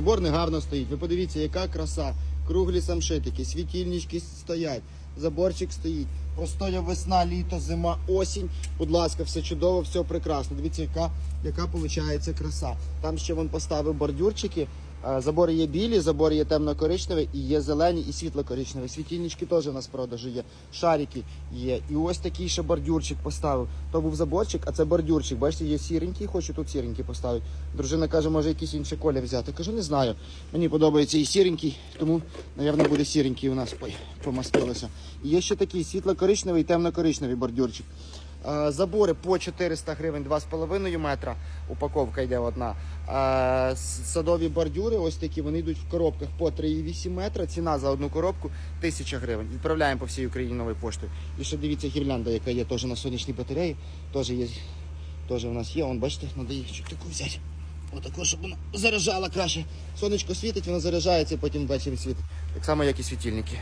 Забор не гарно стоїть. Ви подивіться, яка краса. Круглі самшитики, світильнички стоять, заборчик стоїть. Простоя весна, літо, зима, осінь. Будь ласка, все чудово, все прекрасно. Дивіться, яка, яка виходить краса. Там ще він поставив бордюрчики. Забори є білі, забори є темно-коричневі, і є зелені і світло-коричневі. Світильнички теж у нас в продажу є. Шарики є. І ось такий ще бордюрчик поставив. То був заборчик, а це бордюрчик. Бачите, є сіренький, хочу тут сіренький поставити. Дружина каже, може якийсь інший колір взяти. Кажу, не знаю. Мені подобається і сіренький, тому, мабуть, буде сіренький у нас. Ой, помастилося. І є ще такий світло-коричневий і темно-коричневий бордюрчик. Е, Забори по 400 гривень 2,5 метра. Упаковка йде одна. Е, Садові бордюри, ось такі, вони йдуть в коробках по 3,8 метра. Ціна за одну коробку 1000 гривень. Відправляємо по всій Україні новою поштою. І ще дивіться гірлянда, яка є теж на сонячній батареї. Теж є. Теж у нас є. Вон, бачите, треба її таку взяти. Отаку, щоб вона заряджала краще. Сонечко світить, воно заряджається, потім ввечері світить. Так само, як і світильники.